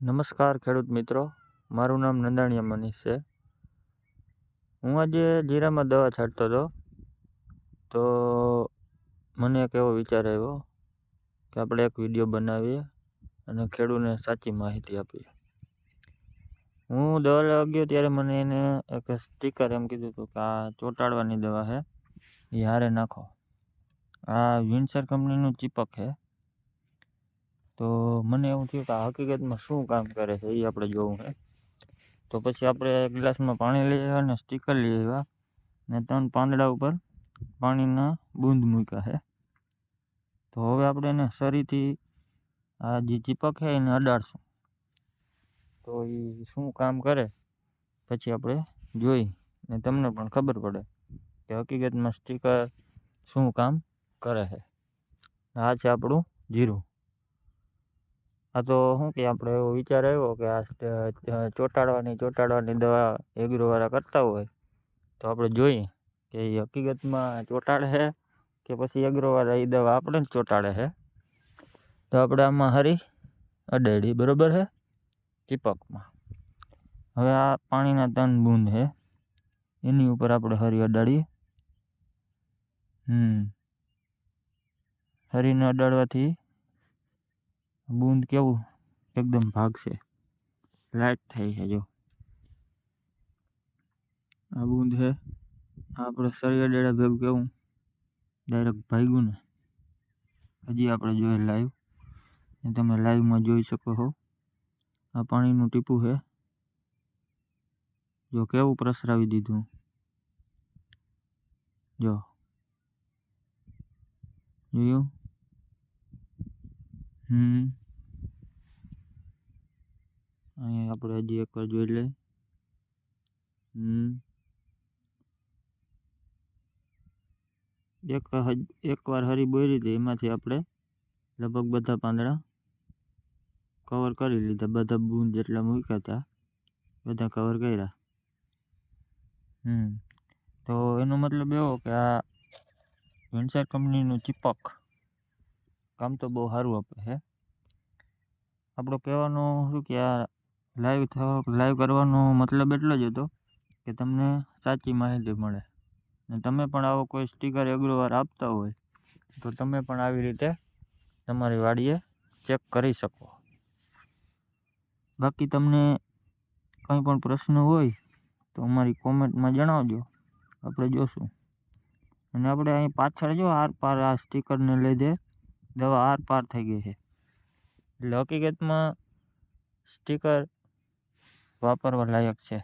નમસ્કાર ખેડૂત મિત્રો, મારું નામ નંદાણીયા મનીષ છે. હું આજે જીરામાં દવા છાંટતો હતો. તો મને એક એવો વિચાર આવ્યો કે આપણે એક વીડિયો બનાવીએ અને ખેડૂતને સાચી માહિતી આપીએ. હું દવા લેવા ગયો ત્યારે મને એને એક સ્ટીકર એમ કીધું હતું કે આ ચોંટાડવાની દવા છે એ હારે નાખો. આ વિન્સર કંપનીનું ચીપક છે. તો મને એવું થયું કે આ હકીકતમાં શું કામ કરે છે એ આપણે જોવું છે તો પછી આપણે એક ગ્લાસમાં પાણી લઈ આવ્યા અને સ્ટીકર લઈ આવ્યા ને ત્રણ પાંદડા ઉપર પાણીના બૂંદ મૂક્યા છે તો હવે આપણે એને સરીથી આ જે ચીપક છે એને અડાડશું. તો એ શું કામ કરે પછી આપણે જોઈ ને તમને પણ ખબર પડે કે હકીકતમાં સ્ટીકર શું કામ કરે છે. આ છે આપણું જીરું. આ તો શું કે આપણે એવો વિચાર આવ્યો કે આ ચોંટાડવાની ચોંટાડવાની દવા એગ્રોવાળા કરતા હોય, તો આપણે જોઈએ કે એ હકીકતમાં ચોંટાડે છે કે પછી એગ્રોવાળા એ દવા આપણે જ ચોંટાડે છે. તો આપણે આમાં હરી અડાડી, બરાબર છે? ચીપકમાં. હવે આ પાણીના ત્રણ બૂંદ છે. એની ઉપર આપણે હરી અડાડીએ. હમ. હરીને અડાડવાથી બૂંદ કેવું? એકદમ ભાગશે. લાઈટ થઈ છે, જો. આ બૂંદ છે. આપણે સળિયા ડેડા ભેગું કેવું? ડાયરેક્ટ ભાગ્યું ને. હજી આપણે જોઈએ લાઈવ એ તમે લાઈવમાં જોઈ શકો છો. આ પાણીનું ટીપું છે. જો કેવું પ્રસરાવી દીધું. જો. જોયું? હમ. આપણે હજી એકવાર જોઈ લઈએ. હમ. એક એકવાર હરી બોરી હતી, એમાંથી આપણે લગભગ બધા પાંદડા કવર કરી લીધા, બધા બૂંદ જેટલા મૂક્યા હતા, બધા કવર કર્યા. હમ. તો એનો મતલબ એવો કે આ વિન્સર કંપનીનું ચીપક કામ તો બહુ સારું આપે છે. આપણો કહેવાનું શું કે આ લાઈવ થવા લાઈવ કરવાનો મતલબ એટલો જ હતો કે તમને સાચી માહિતી મળે. ને તમે પણ આવો કોઈ સ્ટીકર એગ્રોવાર આપતા હોય, તો તમે પણ આવી રીતે તમારી વાડીએ ચેક કરી શકો. બાકી તમને કંઈ પણ પ્રશ્ન હોય, તો અમારી કોમેન્ટમાં જણાવજો. આપણે જોશું. અને આપણે અહીં પાછળ જો આર પાર આ સ્ટીકરને લીધે દવા આર પાર થઈ ગઈ છે. એટલે હકીકતમાં સ્ટીકર વાપરવા લાયક છે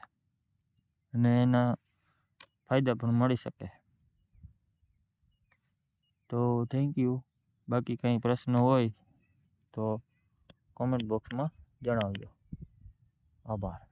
અને એના ફાયદા પણ મળી શકે. તો થેન્ક યુ બાકી કંઈ પ્રશ્ન હોય તો કોમેન્ટ બોક્સમાં જણાવજો. આભાર.